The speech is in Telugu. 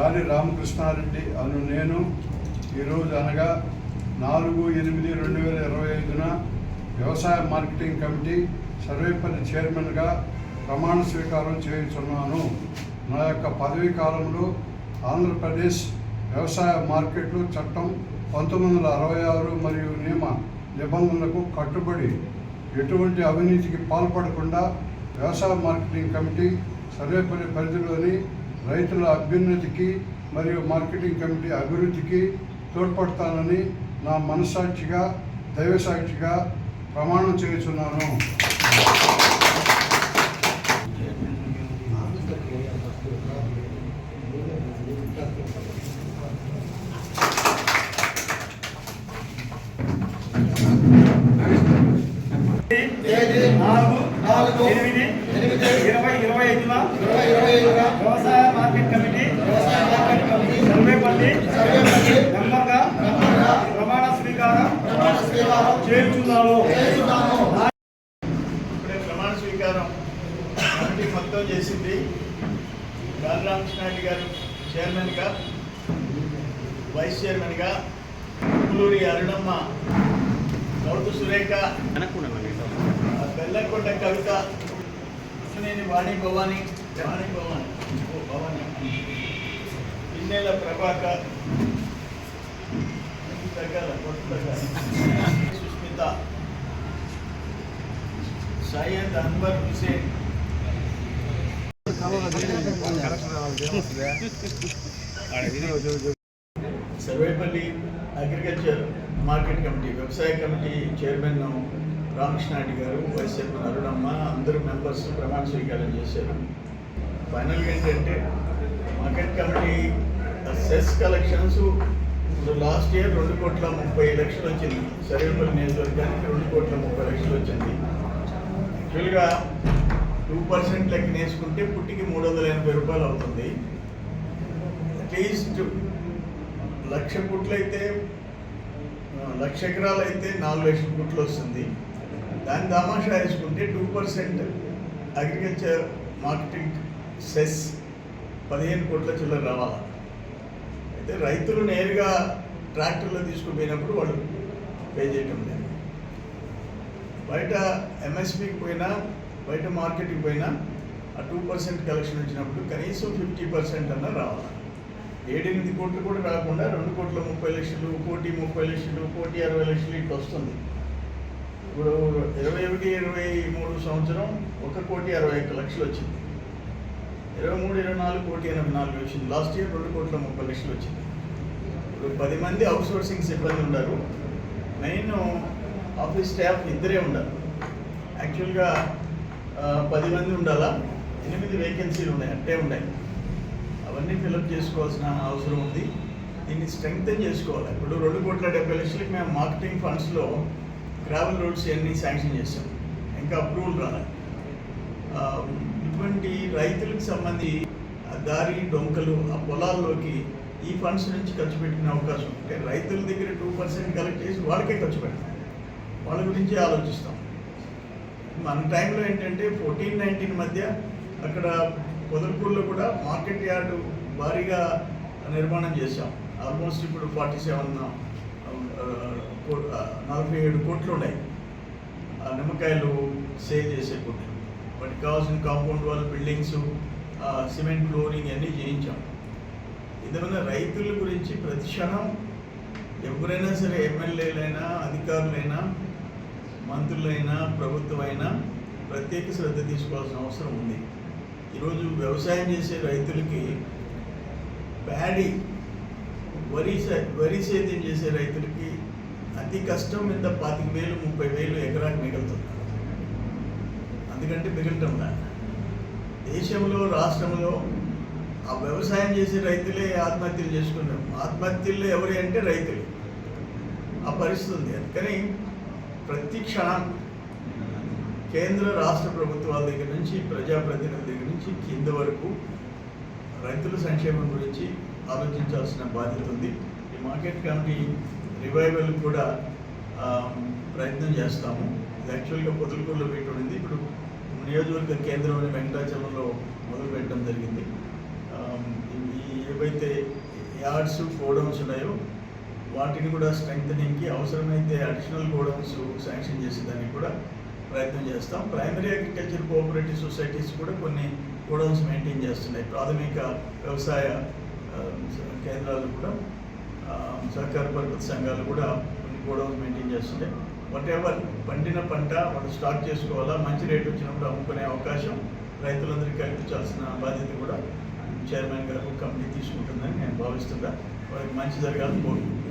గాలి రామకృష్ణారెడ్డి అను నేను ఈరోజు అనగా నాలుగు ఎనిమిది రెండు వేల ఇరవై ఐదున వ్యవసాయ మార్కెటింగ్ కమిటీ సర్వేపల్లి చైర్మన్గా ప్రమాణ స్వీకారం చేయుచున్నాను. నా యొక్క పదవీ కాలంలో ఆంధ్రప్రదేశ్ వ్యవసాయ మార్కెట్లు చట్టం పంతొమ్మిది వందల అరవై ఆరు మరియు నియమ నిబంధనలకు కట్టుబడి ఎటువంటి అవినీతికి పాల్పడకుండా వ్యవసాయ మార్కెటింగ్ కమిటీ సర్వేపల్లి పరిధిలోని రైతుల అభ్యున్నతికి మరియు మార్కెటింగ్ కమిటీ అభివృద్ధికి తోడ్పడతానని నా మనస్సాక్షిగా దైవసాక్షిగా ప్రమాణం చేస్తున్నాను. నాలుగు నాలుగు ఎనిమిది ఎనిమిది ఇరవై ఇరవై ఐదున ఇరవై ఇరవై ఐదున వ్యవసాయ మార్కెట్ కమిటీ వ్యవసాయ మార్కెట్ కమిటీ సర్వేపల్లి సర్వేపల్లి మెంబర్గా మెంబర్గా ప్రమాణ స్వీకారం ప్రమాణ స్వీకారం చేర్చున్నాను చేస్తున్నాను. ఇప్పుడే ప్రమాణ స్వీకారం కమిటీ మొత్తం చేసింది. బాలరామకృష్ణారెడ్డి గారు చైర్మన్గా వైస్ చైర్మన్గా పులూరి అరుణమ్మ గౌతు సురేఖ ఆ, బెల్లంకొండ కవిత నేను వాణి భవాని వాణి భవాని ఓ భవాని. పిన్నెల ప్రభాకర్ తగ్గాల కొట్టు తగ్గాలి Susmitha Syed Anwar Hussain. Sarvepalli agriculture market committee వ్యవసాయ కమిటీ చైర్మన్ రామకృష్ణారెడ్డి గారు వైస్ చైర్మన్ అరుణమ్మ అందరూ మెంబర్స్ ప్రమాణ స్వీకారం చేశారు. ఫైనల్గా ఏంటంటే market committee cess collections last year రెండు కోట్ల ముప్పై లక్షలు వచ్చింది. సర్వేపల్లి నియోజకవర్గానికి రెండు కోట్ల ముప్పై లక్షలు వచ్చింది. యాక్చువల్గా టూ పర్సెంట్ లెక్క వేసుకుంటే పుట్టికి మూడు వందల ఎనభై రూపాయలు అవుతుంది. అట్లీస్ట్ లక్ష పుట్లు అయితే లక్ష ఎకరాలు అయితే నాలుగు లక్షల పుట్లు వస్తుంది. దాని దామాషా వేసుకుంటే two percent agriculture marketing cess పదిహేను కోట్ల చిల్లర రావాలి. అయితే రైతులు నేరుగా ట్రాక్టర్లో తీసుకుపోయినప్పుడు వాళ్ళు పే చేయటం లేదు. బయట ఎంఎస్పికి పోయినా బయట మార్కెట్కి పోయినా ఆ టూ పర్సెంట్ కలెక్షన్ వచ్చినప్పుడు కనీసం ఫిఫ్టీ పర్సెంట్ అన్నా రావాలి. ఏడెనిమిది కోట్లు కూడా రాకుండా రెండు కోట్ల ముప్పై లక్షలు కోటి ముప్పై లక్షలు కోటి అరవై లక్షలు ఇట్లా వస్తుంది. ఇప్పుడు ఇరవై ఒకటి ఇరవై మూడు సంవత్సరం ఒక కోటి అరవై ఒక్క లక్షలు వచ్చింది. ఇరవై మూడు ఇరవై నాలుగు కోటి ఎనభై నాలుగు వచ్చింది. లాస్ట్ ఇయర్ రెండు కోట్ల ముప్పై లక్షలు వచ్చింది. ఇప్పుడు పది మంది అవుట్ సోర్సింగ్ సిబ్బంది ఉన్నారు. మెయిన్ ఆఫీస్ స్టాఫ్ ఇద్దరే ఉండాలి. యాక్చువల్గా పది మంది ఉండాలా? ఎనిమిది వేకెన్సీలు ఉన్నాయి అట్టే ఉన్నాయి. అవన్నీ ఫిలప్ చేసుకోవాల్సిన అవసరం ఉంది. దీన్ని స్ట్రెంగ్తన్ చేసుకోవాలి. ఇప్పుడు రెండు కోట్ల డెబ్బై లక్షలకి మేము మార్కెటింగ్ ఫండ్స్లో గ్రావెల్ రోడ్స్ అన్నీ శాంక్షన్ చేస్తాం ఇంకా అప్రూవల్ రాలి. ఇటువంటి రైతులకు సంబంధి దారి డొంకలు ఆ పొలాల్లోకి ఈ ఫండ్స్ నుంచి ఖర్చు పెట్టిన అవకాశం. ఉంటే రైతుల దగ్గర టూ పర్సెంట్ కలెక్ట్ చేసి వాళ్ళకే ఖర్చు పెడతాం. వాళ్ళ గురించి ఆలోచిస్తాం. మన టైంలో ఏంటంటే ఫోర్టీన్ నైన్టీన్ మధ్య అక్కడ పొదలపూర్లో కూడా మార్కెట్ యార్డు భారీగా నిర్మాణం చేశాం. ఆల్మోస్ట్ ఇప్పుడు ఫార్టీ సెవెన్ నలభై ఏడు కోట్లు ఉన్నాయి. ఆ నిమ్మకాయలు సేల్ చేసే కొట్లు. వాటికి కావాల్సిన compound wall buildings cement flooring అన్నీ చేయించాం. ఏదైనా రైతుల గురించి ప్రతి క్షణం ఎవరైనా సరే ఎమ్మెల్యేలైనా అధికారులైనా మంత్రులైనా ప్రభుత్వమైనా ప్రత్యేక శ్రద్ధ తీసుకోవాల్సిన అవసరం ఉంది. ఈరోజు వ్యవసాయం చేసే రైతులకి ప్యాడీ వరి వరి సేద్యం చేసే రైతులకి అతి కష్టం మీద పాతిక వేలు ముప్పై వేలు ఎకరాకి మిగులుతుంది. అందుకంటే మిగలటం లా. దేశంలో రాష్ట్రంలో ఆ వ్యవసాయం చేసే రైతులే ఆత్మహత్యలు చేసుకున్నాం ఆత్మహత్యలు ఎవరి అంటే రైతులు. ఆ పరిస్థితి ఉంది. అందుకని ప్రతి క్షణం కేంద్ర రాష్ట్ర ప్రభుత్వాల దగ్గర నుంచి ప్రజాప్రతినిధుల దగ్గర నుంచి కింద వరకు రైతుల సంక్షేమం గురించి ఆలోచించాల్సిన బాధ్యత ఉంది. ఈ మార్కెట్ కమిటీ రివైవల్ కూడా ప్రయత్నం చేస్తాము. ఇది యాక్చువల్గా పొదలకూరులో పెట్టి ఇప్పుడు నియోజకవర్గ కేంద్రంలోని వెంకటాచలంలో మొదలు పెట్టడం జరిగింది. ఏవైతే యార్డ్స్ గోడౌన్స్ ఉన్నాయో వాటిని కూడా స్ట్రెంగ్తనింగ్కి అవసరమైతే అడిషనల్ గోడౌన్స్ శాంక్షన్ చేసేదానికి కూడా ప్రయత్నం చేస్తాం. ప్రైమరీ అగ్రికల్చర్ కోఆపరేటివ్ సొసైటీస్ కూడా కొన్ని గోడౌన్స్ మెయింటైన్ చేస్తున్నాయి. ప్రాథమిక వ్యవసాయ కేంద్రాలు కూడా సహకార పరిపతి సంఘాలు కూడా కొన్ని గోడౌన్స్ మెయింటైన్ చేస్తున్నాయి. వాట్ ఎవర్ పండిన పంట వాళ్ళు స్టాక్ చేసుకోవాలా మంచి రేట్ వచ్చినప్పుడు అమ్ముకునే అవకాశం రైతులందరికీ కల్పించాల్సిన బాధ్యత కూడా చైర్మన్ గారు కంపెనీ తీసుకుంటుందని నేను భావిస్తున్నా. వారికి మంచి జరగాలని కోరుకుంటున్నాను.